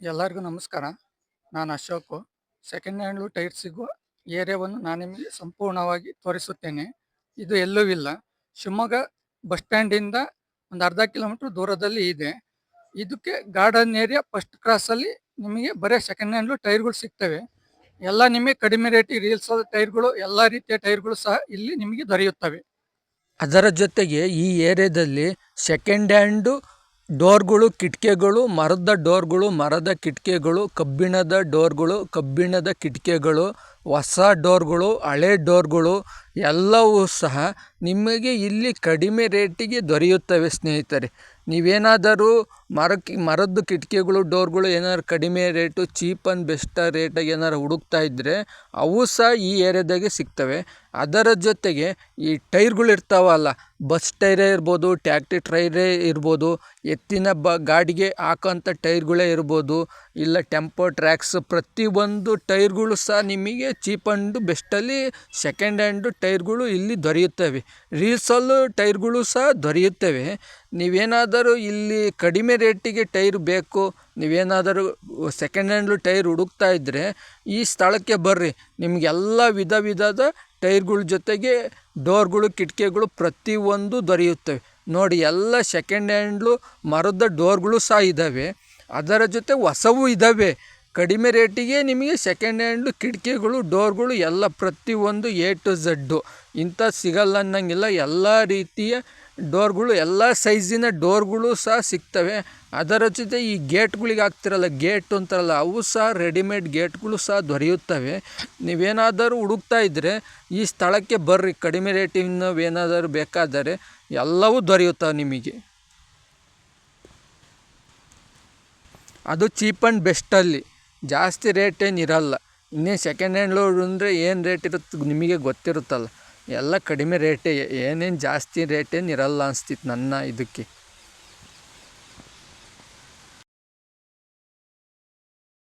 ಎಲ್ಲರಿಗೂ ನಮಸ್ಕಾರ. ನಾನು ಅಶೋಕು. ಸೆಕೆಂಡ್ ಹ್ಯಾಂಡ್ಲು ಟೈರ್ ಸಿಗುವ ಏರಿಯಾವನ್ನು ನಾನು ನಿಮಗೆ ಸಂಪೂರ್ಣವಾಗಿ ತೋರಿಸುತ್ತೇನೆ. ಇದು ಎಲ್ಲೂ ಇಲ್ಲ. ಶಿವಮೊಗ್ಗ ಬಸ್ ಸ್ಟ್ಯಾಂಡಿಂದ ಒಂದು ಅರ್ಧ ಕಿಲೋಮೀಟರ್ ದೂರದಲ್ಲಿ ಇದೆ. ಇದಕ್ಕೆ ಗಾರ್ಡನ್ ಏರಿಯಾ ಫಸ್ಟ್ ಕ್ರಾಸಲ್ಲಿ ನಿಮಗೆ ಬರೀ ಸೆಕೆಂಡ್ ಹ್ಯಾಂಡ್ಲು ಟೈರ್ಗಳು ಸಿಗ್ತವೆ. ಎಲ್ಲ ನಿಮಗೆ ಕಡಿಮೆ ರೇಟಿಗೆ ರೀಲ್ಸ್ ಟೈರ್ಗಳು ಎಲ್ಲ ರೀತಿಯ ಟೈರ್ಗಳು ಸಹ ಇಲ್ಲಿ ನಿಮಗೆ ದೊರೆಯುತ್ತವೆ. ಅದರ ಜೊತೆಗೆ ಈ ಏರಿಯಾದಲ್ಲಿ ಸೆಕೆಂಡ್ ಹ್ಯಾಂಡು ಡೋರ್ಗಳು ಕಿಟಕಿಗಳು ಮರದ ಡೋರ್ಗಳು ಮರದ ಕಿಟಕಿಗಳು ಕಬ್ಬಿಣದ ಡೋರ್ಗಳು ಕಬ್ಬಿಣದ ಕಿಟಕಿಗಳು ಹೊಸ ಡೋರ್ಗಳು ಹಳೆ ಡೋರ್ಗಳು ಎಲ್ಲವೂ ಸಹ ನಿಮಗೆ ಇಲ್ಲಿ ಕಡಿಮೆ ರೇಟಿಗೆ ದೊರೆಯುತ್ತವೆ, ಸ್ನೇಹಿತರೆ. ನೀವೇನಾದರೂ ಮರಕ್ಕೆ ಮರದ್ದು ಕಿಟಕಿಗಳು, ಡೋರ್ಗಳು ಏನಾದ್ರು ಕಡಿಮೆ ರೇಟು, ಚೀಪ್ ಆ್ಯಂಡ್ ಬೆಸ್ಟ್ ರೇಟಾಗಿ ಏನಾರು ಹುಡುಕ್ತಾ ಇದ್ದರೆ ಅವು ಸಹ ಈ ಏರಿಯಾದಾಗೆ ಸಿಗ್ತವೆ. ಅದರ ಜೊತೆಗೆ ಈ ಟೈರ್ಗಳು ಇರ್ತಾವಲ್ಲ, ಬಸ್ ಟೈರೇ ಇರ್ಬೋದು ಟ್ಯಾಕ್ಟಿ ಟ್ರೈರೇ ಇರ್ಬೋದು, ಎತ್ತಿನ ಬ, ಗಾಡಿಗೆ ಹಾಕೋಂಥ ಟೈರ್ಗಳೇ ಇರ್ಬೋದು, ಇಲ್ಲ ಟೆಂಪೋ ಟ್ರ್ಯಾಕ್ಸ್ ಪ್ರತಿಯೊಂದು ಟೈರ್ಗಳು ಸಹ ನಿಮಗೆ ಚೀಪ್ ಆ್ಯಂಡ್ ಬೆಸ್ಟಲ್ಲಿ ಸೆಕೆಂಡ್ ಹ್ಯಾಂಡು ಟೈರ್ಗಳು ಇಲ್ಲಿ ದೊರೆಯುತ್ತವೆ. ರೀಲ್ಸಲ್ಲೂ ಟೈರ್ಗಳು ಸಹ ದೊರೆಯುತ್ತವೆ. ನೀವೇನಾದರೂ ಇಲ್ಲಿ ಕಡಿಮೆ ರೇಟಿಗೆ ಟೈರ್ ಬೇಕು, ನೀವೇನಾದರೂ ಸೆಕೆಂಡ್ ಹ್ಯಾಂಡ್ಲು ಟೈರ್ ಹುಡುಕ್ತಾ ಇದ್ದರೆ ಈ ಸ್ಥಳಕ್ಕೆ ಬರ್ರಿ. ನಿಮಗೆಲ್ಲ ವಿಧ ವಿಧದ ಟೈರ್ಗಳ ಜೊತೆಗೆ ಡೋರ್ಗಳು, ಕಿಟಕಿಗಳು ಪ್ರತಿಯೊಂದು ದೊರೆಯುತ್ತವೆ. ನೋಡಿ, ಎಲ್ಲ ಸೆಕೆಂಡ್ ಹ್ಯಾಂಡ್ಲು ಮರದ ಡೋರ್ಗಳು ಸಹ ಇದ್ದಾವೆ. ಅದರ ಜೊತೆ ಹೊಸವೂ ಇದ್ದಾವೆ. ಕಡಿಮೆ ರೇಟಿಗೆ ನಿಮಗೆ ಸೆಕೆಂಡ್ ಹ್ಯಾಂಡು ಕಿಟಕಿಗಳು ಡೋರ್ಗಳು ಎಲ್ಲ ಪ್ರತಿಯೊಂದು ಎ ಟು ಝಡ್ಡು ಇಂಥ ಸಿಗಲ್ಲ ಅನ್ನಂಗಿಲ್ಲ. ಎಲ್ಲ ರೀತಿಯ ಡೋರ್ಗಳು ಎಲ್ಲ ಸೈಜಿನ ಡೋರ್ಗಳು ಸಹ ಸಿಗ್ತವೆ. ಅದರ ಜೊತೆ ಈ ಗೇಟ್ಗಳಿಗೆ ಆಗ್ತಿರಲ್ಲ ಗೇಟ್ ಅಂತಾರಲ್ಲ, ಅವು ಸಹ ರೆಡಿಮೇಡ್ ಗೇಟ್ಗಳು ಸಹ ದೊರೆಯುತ್ತವೆ. ನೀವೇನಾದರೂ ಹುಡುಕ್ತಾ ಇದ್ದರೆ ಈ ಸ್ಥಳಕ್ಕೆ ಬರ್ರಿ. ಕಡಿಮೆ ರೇಟಿನವೇನಾದರೂ ಬೇಕಾದರೆ ಎಲ್ಲವೂ ದೊರೆಯುತ್ತವೆ ನಿಮಗೆ. ಅದು ಚೀಪ್ ಆ್ಯಂಡ್ ಬೆಸ್ಟಲ್ಲಿ ಜಾಸ್ತಿ ರೇಟ್ ಏನು ಇರಲ್ಲ. ಇನ್ನೇ ಸೆಕೆಂಡ್ ಹ್ಯಾಂಡ್ಲು ಅಂದರೆ ಏನು ರೇಟ್ ಇರುತ್ತೆ ನಿಮಗೆ ಗೊತ್ತಿರುತ್ತಲ್ಲ. ಎಲ್ಲ ಕಡಿಮೆ ರೇಟೇ ಏನೇನು ಜಾಸ್ತಿ ರೇಟ್ ಏನು ಇರಲ್ಲ ಅನ್ಸ್ತಿತ್ತು ನನ್ನ ಇದಕ್ಕೆ.